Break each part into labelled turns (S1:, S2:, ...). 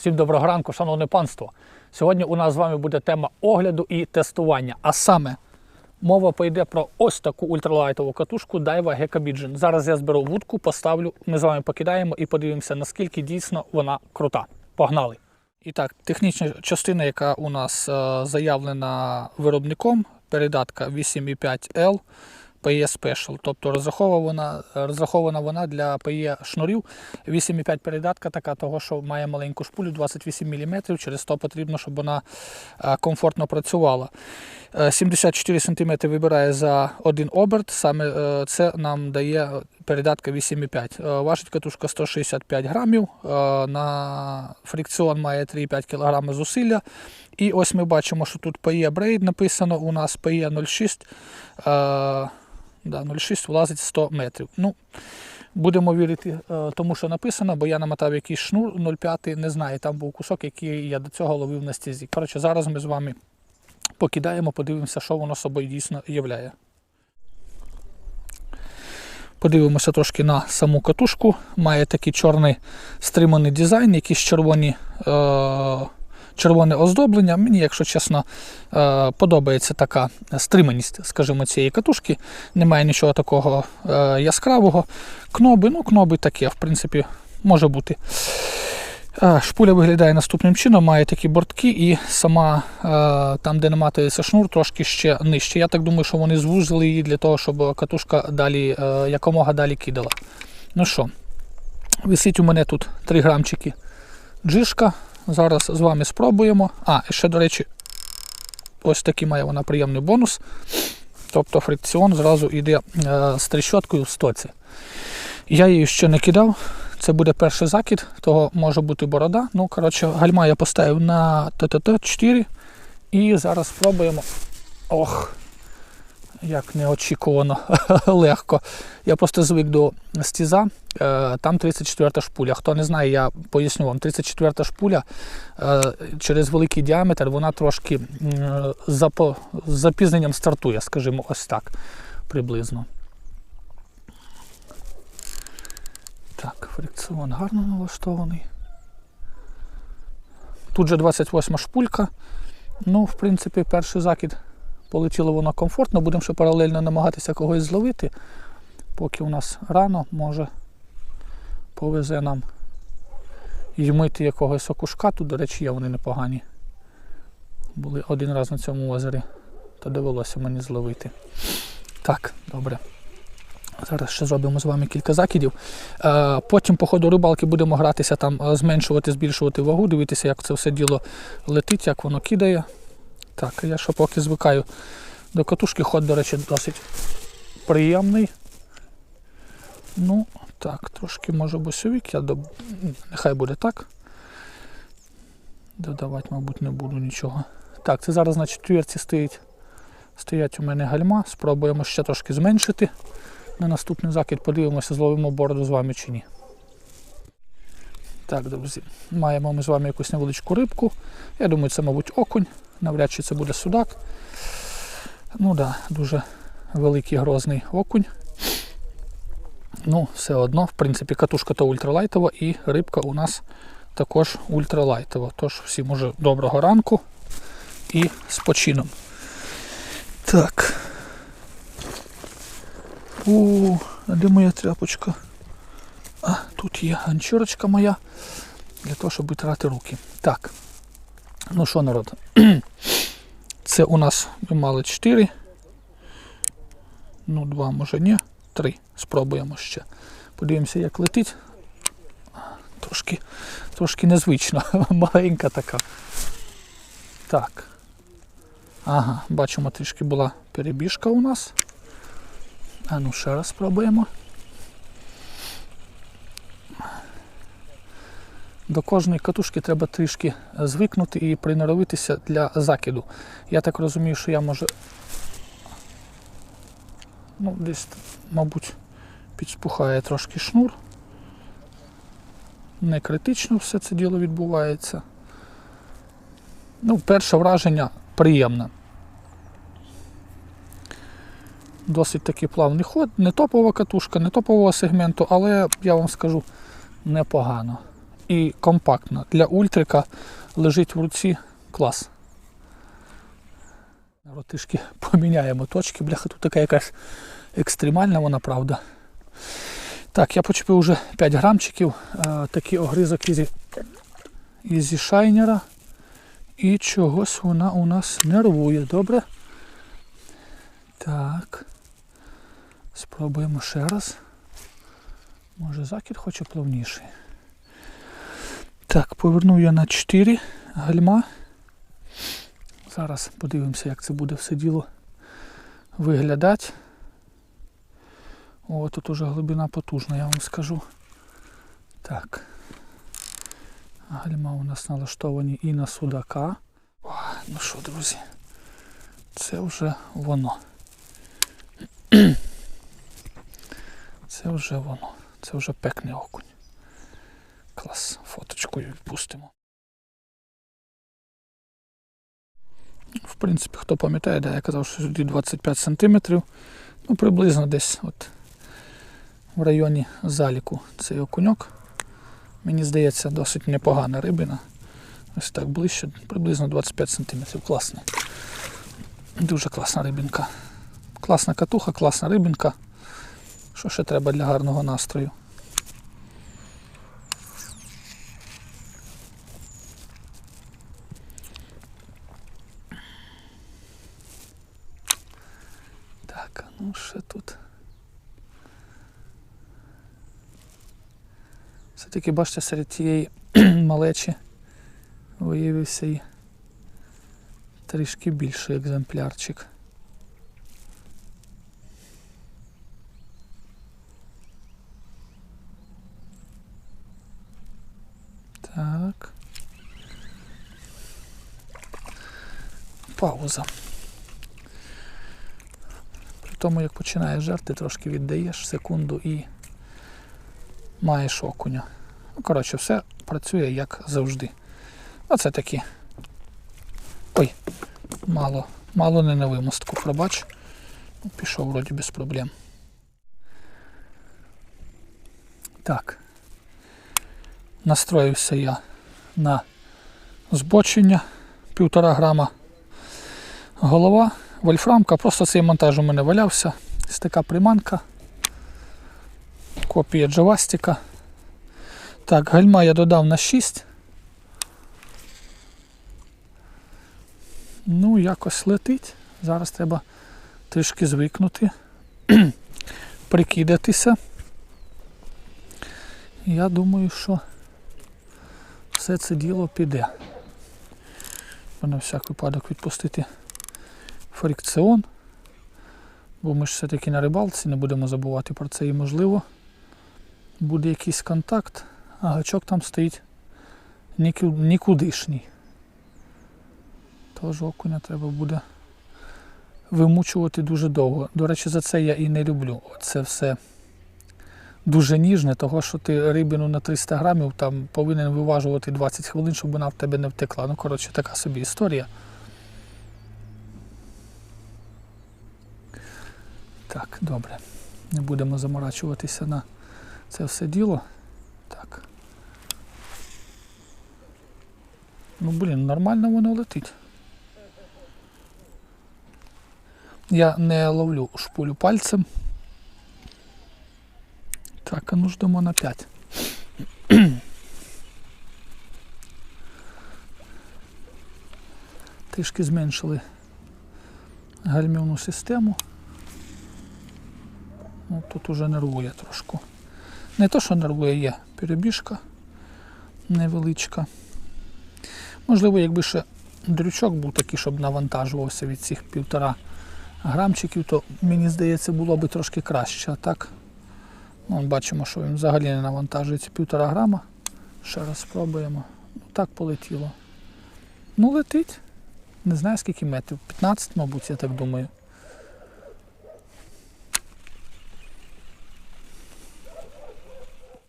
S1: Всім доброго ранку, шановне панство. Сьогодні у нас з вами буде тема огляду і тестування. А саме мова пойде про ось таку ультралайтову катушку Daiwa Gekabidgen. Зараз я зберу вудку, поставлю, ми з вами покидаємо і подивимося, наскільки дійсно вона крута. Погнали! І так, технічна частина, яка у нас е, заявлена виробником, передатка 8,5L. PE Special, тобто розрахована вона, розрахована вона для PE шнурів. 8,5 передатка така, того, що має маленьку шпулю 28 мм, через то потрібно, щоб вона е, комфортно працювала. Е, 74 см вибирає за один оберт, саме е, це нам дає передатка 8,5. Е, Важить катушка 165 грамів, е, на фрикціон має 3,5 кг зусилля. І ось ми бачимо, що тут PE Braid написано, у нас PE 06. Да, 0,6 влазить 100 метрів. Ну, Будемо вірити е, тому, що написано, бо я намотав якийсь шнур 0,5, не знаю, там був кусок, який я до цього ловив на стізі. Коротше, зараз ми з вами покидаємо, подивимося, що воно собою дійсно являє. Подивимося трошки на саму катушку. Має такий чорний стриманий дизайн, якісь червоні. Е- червоне оздоблення. Мені, якщо чесно, е, подобається така стриманість, скажімо, цієї катушки. Немає нічого такого е, яскравого. Кноби, ну, кноби таке, в принципі, може бути. Е, Шпуля виглядає наступним чином, має такі бортки, і сама там, де наматується шнур, трошки ще нижче. Я так думаю, що вони звузили її для того, щоб катушка далі, якомога далі кидала. Ну що, висить у мене тут 3 грамчики джишка. Зараз з вами спробуємо. А, і ще, до речі, ось такий має вона приємний бонус. Тобто фрикціон зразу йде е, з тріщоткою в стоці. Я її ще не кидав. Це буде перший закид, того може бути борода. Ну, коротше, гальма я поставив на ТТТ 4. І зараз спробуємо. Ох, як неочікувано легко. Я просто звик до стіза. Е, Там 34 шпуля. Хто не знає, я поясню вам. 34 шпуля е, через великий діаметр вона трошки з запізненням стартує, скажімо, ось так приблизно. Так, фрикціон гарно налаштований. Тут же 28 шпулька. Ну, в принципі, перший закид полетіло воно комфортно. Будемо ще паралельно намагатися когось зловити. Поки у нас рано, може повезе нам ймити якогось окушка. Тут, до речі, є вони непогані. Були один раз на цьому озері, то довелося мені зловити. Так, добре. Зараз ще зробимо з вами кілька закидів. Е, Потім по ходу рибалки будемо гратися там, е, зменшувати, збільшувати вагу, дивитися, як це все діло летить, як воно кидає. Так, я ще поки звикаю до катушки, ход, до речі, досить приємний. Ну, так, трошки може босовик, я доб... нехай буде так. Додавати, мабуть, не буду нічого. Так, це зараз на четвірці стоїть. Стоять у мене гальма. Спробуємо ще трошки зменшити. На наступний закид подивимося, зловимо бороду з вами чи ні. Так, друзі, маємо ми з вами якусь невеличку рибку. Я думаю, це, мабуть, окунь. Навряд чи це буде судак. Ну да, дуже великий грозний окунь. Ну, все одно, в принципі, катушка то ультралайтова і рибка у нас також ультралайтова. Тож всім уже доброго ранку і з почином. Так. О, а де моя тряпочка? А, тут є ганчурочка моя для того, щоб витрати руки. Так. Ну що, народ? Це у нас ми мали 4. Ну, 2, може ні. 3. Спробуємо ще. Подивимося, як летить. Трошки, трошки незвично. Маленька така. Так. Ага, бачимо, трішки була перебіжка у нас. А ну ще раз спробуємо. До кожної катушки треба трішки звикнути і приноровитися для закиду. Я так розумію, що я може. Ну, десь, мабуть, підспухає трошки шнур. Не критично все це діло відбувається. Ну, перше враження приємне. Досить такий плавний ход, не топова катушка, не топового сегменту, але я вам скажу непогано. І компактно. Для ультрика лежить в руці клас. Трішки поміняємо точки. Бляха, тут така якась екстремальна вона, правда. Так, я почепив вже 5 грамчиків. Е, такий огризок ізі, ізі шайнера. І чогось вона у нас нервує, добре? Так. Спробуємо ще раз. Може закид хоче плавніший. Так, поверну я на 4 гальма. Зараз подивимося, як це буде все діло виглядати. О, тут уже глибина потужна, я вам скажу. Так. Гальма у нас налаштовані і на судака. О, ну що, друзі, це вже воно. Це вже воно. Це вже пекне окунь. Клас, фоточкою відпустимо. В принципі, хто пам'ятає, да, я казав, що сюди 25 см. Ну, приблизно десь от в районі заліку цей окуньок. Мені здається, досить непогана рибина. Ось так ближче, приблизно 25 см. Класний. Дуже класна рибінка. Класна катуха, класна рибінка. Що ще треба для гарного настрою? Так, а ну ще тут. Все-таки бачите, серед тієї малечі виявився і трішки більший екземплярчик. Так. Пауза. При тому, як починаєш жерти, трошки віддаєш секунду і маєш окуня. Ну, коротше, все працює як завжди. Оце такі. Ой, мало, мало не на вимостку, пробач. Ну, Пішов вроді без проблем. Так. Настроївся я на збочення півтора грама голова, вольфрамка, просто цей монтаж у мене валявся. Ось приманка, копія джавастика. Так, гальма я додав на 6. Ну, якось летить. Зараз треба трішки звикнути, прикидатися. Я думаю, що все це діло піде. На всяк випадок відпустити фрикціон, бо ми ж все-таки на рибалці, не будемо забувати про це і можливо. Буде якийсь контакт, а гачок там стоїть нікудишній. Тож окуня треба буде вимучувати дуже довго. До речі, за це я і не люблю. Це все дуже ніжне, того що ти рибину на 300 грамів там повинен виважувати 20 хвилин, щоб вона в тебе не втекла. Ну, коротше, така собі історія. Так, добре. Не будемо заморачуватися на це все діло. Так. Ну, блін, нормально воно летить. Я не ловлю шпулю пальцем. Так, а ну ждемо на 5. Трішки зменшили гальмівну систему. Ну, тут уже нервує трошки. Не то, що нервує, є перебіжка невеличка. Можливо, якби ще дрючок був такий, щоб навантажувався від цих півтора грамчиків, то мені здається, було би трошки краще. А так, ну, бачимо, що він взагалі не навантажується півтора грама. Ще раз спробуємо. Ну, так полетіло. Ну, летить. Не знаю скільки метрів. 15, мабуть, я так думаю.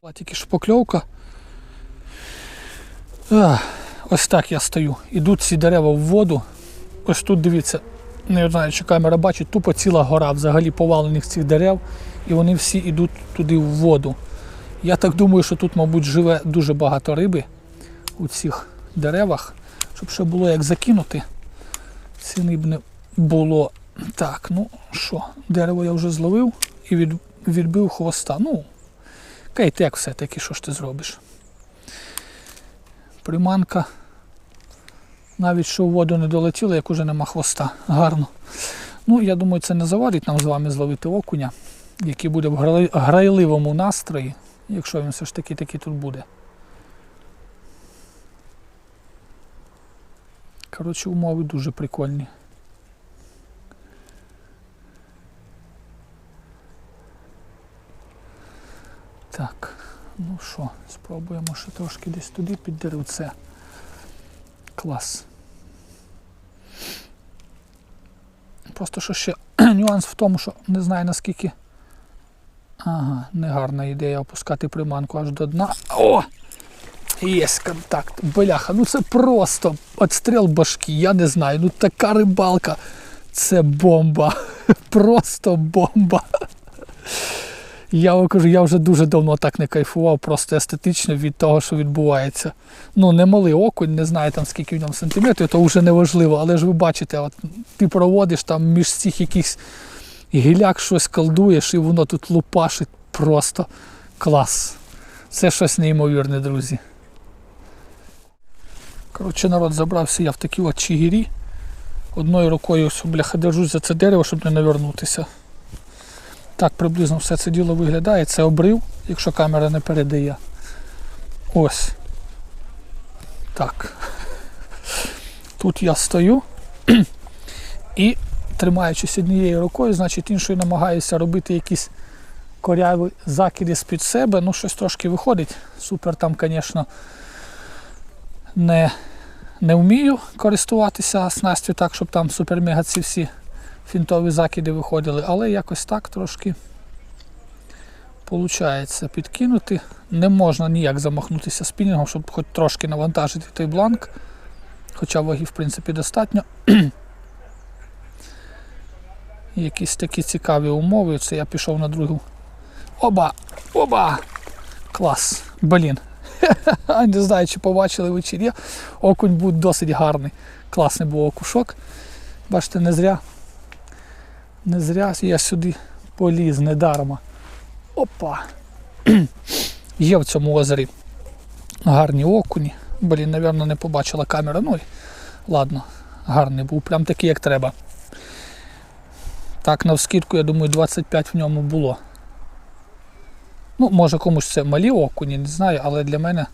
S1: Була тільки шпакльовка. Ах, Ось так я стою. Ідуть ці дерева в воду. Ось тут дивіться, не знаю, чи камера бачить, тупо ціла гора взагалі повалених цих дерев, і вони всі йдуть туди в воду. Я так думаю, що тут, мабуть, живе дуже багато риби у цих деревах, щоб ще було як закинути. Ціни б не було. Так, ну що, дерево я вже зловив і від, відбив хвоста. Ну, кайтек все-таки, що ж ти зробиш. Приманка. Навіть що в воду не долетіла, як уже нема хвоста. Гарно. Ну, я думаю, це не завадить нам з вами зловити окуня, який буде в грайливому настрої, якщо він все ж таки таки тут буде. Коротше, умови дуже прикольні. Так, ну що, спробуємо ще трошки десь туди під деревце. Клас. Просто що ще нюанс в тому, що не знаю наскільки. Ага, негарна ідея опускати приманку аж до дна. О! Є контакт. Бляха, ну це просто отстріл башки, я не знаю. Ну така рибалка. Це бомба. Просто бомба. Я кажу, я вже дуже давно так не кайфував, просто естетично від того, що відбувається. Ну, не малий окунь, не знаю там скільки в ньому сантиметрів, то вже не важливо. Але ж ви бачите, от ти проводиш там між цих якихось гіляк щось колдуєш, і воно тут лупашить просто клас. Це щось неймовірне, друзі. Коротше, народ забрався я в такі от чигірі. Одною рукою бляха держусь за це дерево, щоб не навернутися. Так приблизно все це діло виглядає. Це обрив, якщо камера не передає. Ось. Так. Тут я стою і, тримаючись однією рукою, значить іншою намагаюся робити якісь коряві закиди з-під себе. Ну, щось трошки виходить. Супер там, звісно, не, не вмію користуватися снастю так, щоб там супер-мега ці всі фінтові закиди виходили, але якось так трошки виходить підкинути. Не можна ніяк замахнутися спінінгом, щоб хоч трошки навантажити той бланк. Хоча ваги, в принципі, достатньо. Якісь такі цікаві умови. Це я пішов на другу. Оба! Оба! Клас! Блін. Не знаю, чи побачили вечір'я. Окунь був досить гарний. Класний був окушок. Бачите, не зря. Не зря я сюди поліз, недарма. Опа! Є в цьому озері гарні окуні. Блін, напевно, не побачила камера. Ну, ладно, гарний був, прям такий, як треба. Так, навскидку, я думаю, 25 в ньому було. Ну, може комусь це малі окуні, не знаю, але для мене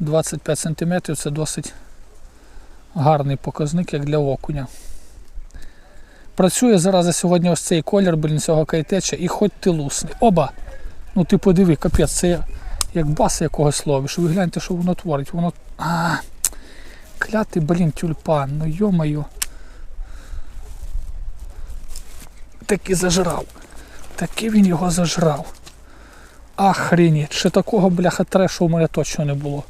S1: 25 см це досить гарний показник, як для окуня. Працює зараз сьогодні ось цей колір, блін, цього кайтеча, і хоч ти лусни. Оба! Ну ти подиви, капець, це як бас якогось ловиш. Ви гляньте, що воно творить. Воно. А, клятий, блін, тюльпан, ну йо-моє. Таки зажрав. Таки він його зажрав. Охренеть, ще такого бляха трешу у мене точно не було.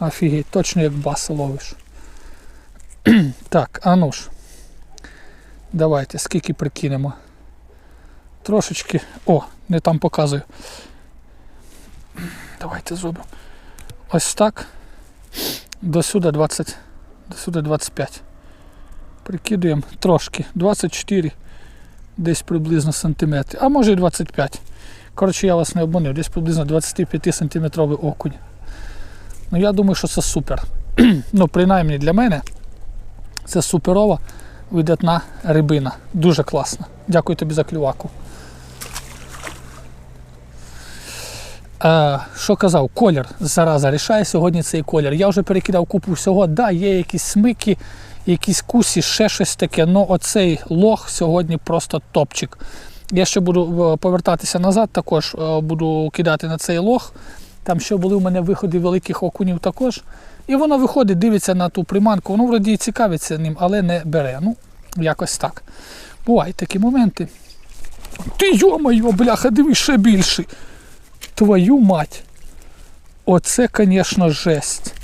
S1: Офігеть, точно як бас ловиш. так, а ну ж. Давайте, скільки прикинемо. Трошечки. О, не там показую. Давайте зробимо. Ось так. До сюди 20. До сюди 25. Прикидуємо трошки. 24 десь приблизно сантиметри. А може і 25. Коротше, я вас не обманив, десь приблизно 25 сантиметровий окунь. Ну я думаю, що це супер. ну, принаймні для мене це суперова видатна рибина. Дуже класна. Дякую тобі за клюваку. Е, що казав, колір зараза рішає сьогодні цей колір. Я вже перекидав купу всього. Да, є якісь смики, якісь кусі, ще щось таке. але оцей лох сьогодні просто топчик. Я ще буду е, повертатися назад, також е, буду кидати на цей лох. Там ще були у мене виходи великих окунів також. І воно виходить, дивиться на ту приманку, воно вроді і цікавиться ним, але не бере. Ну, якось так. Бувають такі моменти. Ти йо-моє, бляха, дивись ще більший. Твою мать. Оце, звісно, жесть.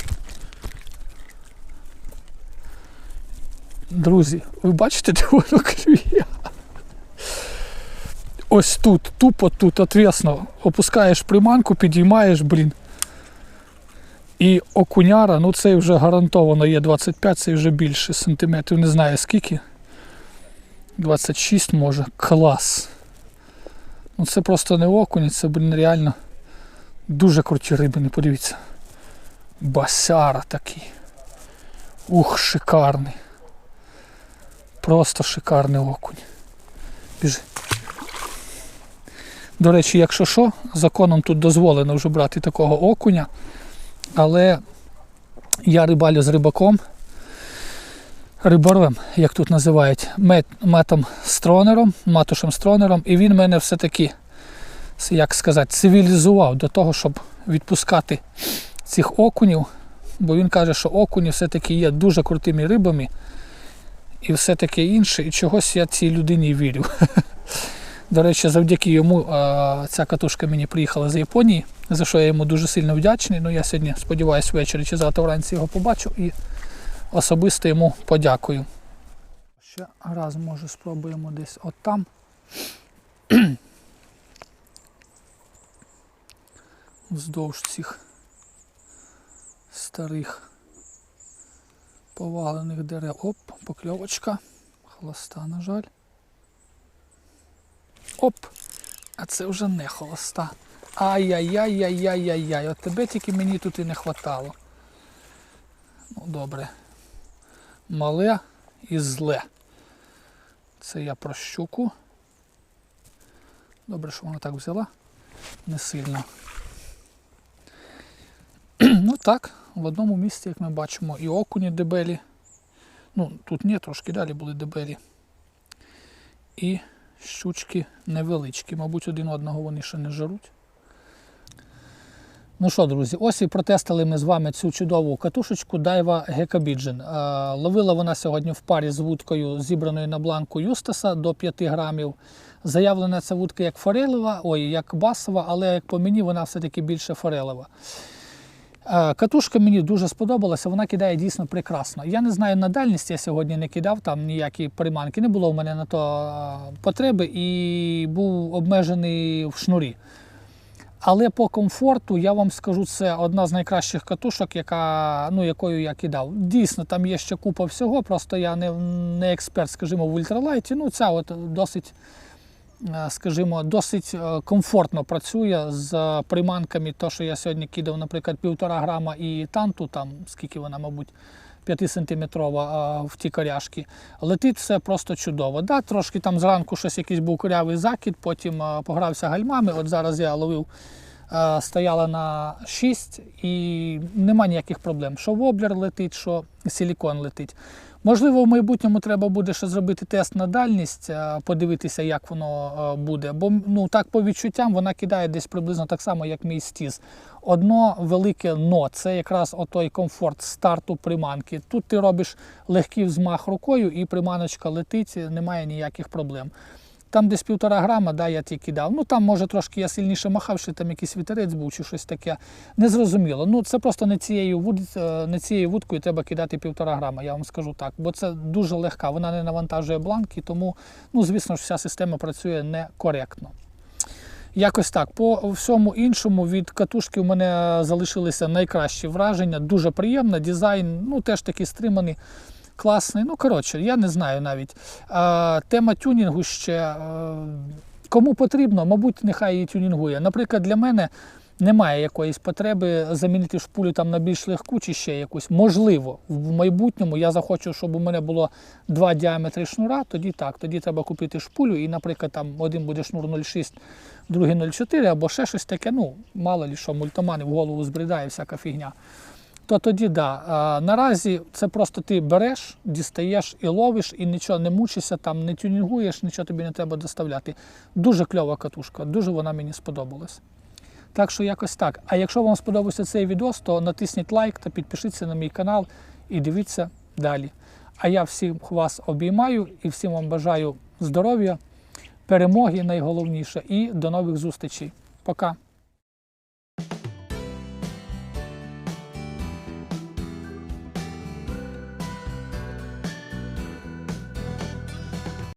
S1: Друзі, ви бачите, де воно клює? ось тут, тупо тут, отвісно. Опускаєш приманку, підіймаєш, блін. І окуняра, ну це вже гарантовано є 25, це вже більше сантиметрів, не знаю скільки. 26 може. Клас. Ну це просто не окунь, це, блін, реально дуже круті рибини, подивіться. Басяра такий. Ух, шикарний. Просто шикарний окунь. Біжи. До речі, якщо що, законом тут дозволено вже брати такого окуня, але я рибалю з рибаком, рибарем, як тут називають, мет, метом стронером, матушем стронером, і він мене все-таки, як сказати, цивілізував до того, щоб відпускати цих окунів, бо він каже, що окуні все-таки є дуже крутими рибами і все таке інше, і чогось я цій людині вірю. До речі, завдяки йому ця катушка мені приїхала з Японії, за що я йому дуже сильно вдячний. Ну, я сьогодні сподіваюся ввечері чи завтра вранці його побачу і особисто йому подякую. Ще раз, може, спробуємо десь от там. Вздовж цих старих повалених дерев. Оп, покльовочка. Холоста, на жаль. Оп! А це вже не холоста. Ай-яй-яй-яй-яй-яй-яй. От тебе тільки мені тут і не хватало. Ну, добре. Мале і зле. Це я про щуку. Добре, що вона так взяла. Не сильно. ну так, в одному місці, як ми бачимо, і окуні дебелі. Ну, тут ні, трошки далі були дебелі. І щучки невеличкі. Мабуть, один одного вони ще не жаруть. Ну що, друзі, ось і протестили ми з вами цю чудову катушечку Daiwa Гекабіджен. Ловила вона сьогодні в парі з вудкою, зібраною на бланку Юстаса до 5 грамів. Заявлена ця вудка як форелева, ой, як басова, але як по мені вона все-таки більше форелева. Е, Катушка мені дуже сподобалася, вона кидає дійсно прекрасно. Я не знаю на дальність, я сьогодні не кидав там ніякі приманки, не було в мене на то е, потреби і був обмежений в шнурі. Але по комфорту я вам скажу, це одна з найкращих катушок, яка, ну, якою я кидав. Дійсно, там є ще купа всього, просто я не, не експерт, скажімо, в ультралайті. Ну, ця от досить е, скажімо, досить е, комфортно працює з приманками. То, що я сьогодні кидав, наприклад, півтора грама і танту, там скільки вона, мабуть, 5-сантиметрова в ті коряшки. Летить все просто чудово. Да, Трошки там зранку щось якийсь був корявий закид, потім погрався гальмами. От зараз я ловив, стояла на 6 і нема ніяких проблем. Що воблер летить, що силікон летить. Можливо, в майбутньому треба буде ще зробити тест на дальність, подивитися, як воно буде. Бо ну, так по відчуттям вона кидає десь приблизно так само, як мій стіз. Одно велике но це якраз отой комфорт старту приманки. Тут ти робиш легкий взмах рукою і приманочка летить, немає ніяких проблем. Там десь півтора грама, да, я тільки дав. Ну там, може, трошки я сильніше махав, що там якийсь вітерець був чи щось таке. Незрозуміло. Ну це просто не цією вуд... не цією вудкою треба кидати півтора грама, я вам скажу так. Бо це дуже легка, вона не навантажує бланки, тому, ну, звісно ж, вся система працює некоректно. Якось так. По всьому іншому від катушки у мене залишилися найкращі враження. Дуже приємно. Дизайн, ну теж такий стриманий, класний. Ну, коротше, я не знаю навіть. А, Тема тюнінгу ще а, кому потрібно, мабуть, нехай її тюнінгує. Наприклад, для мене. Немає якоїсь потреби замінити шпулю там на більш легку чи ще якусь. Можливо, в майбутньому я захочу, щоб у мене було два діаметри шнура, тоді так, тоді треба купити шпулю, і, наприклад, там один буде шнур 0,6, другий 0,4 або ще щось таке. Ну, мало лі що, мультомани в голову збридає всяка фігня. То тоді да. А, наразі це просто ти береш, дістаєш і ловиш, і нічого не мучишся, там не тюнінгуєш, нічого тобі не треба доставляти. Дуже кльова катушка, дуже вона мені сподобалась. Так що якось так. А якщо вам сподобався цей відео, то натисніть лайк та підпишіться на мій канал і дивіться далі. А я всіх вас обіймаю і всім вам бажаю здоров'я, перемоги найголовніше і до нових зустрічей. Пока!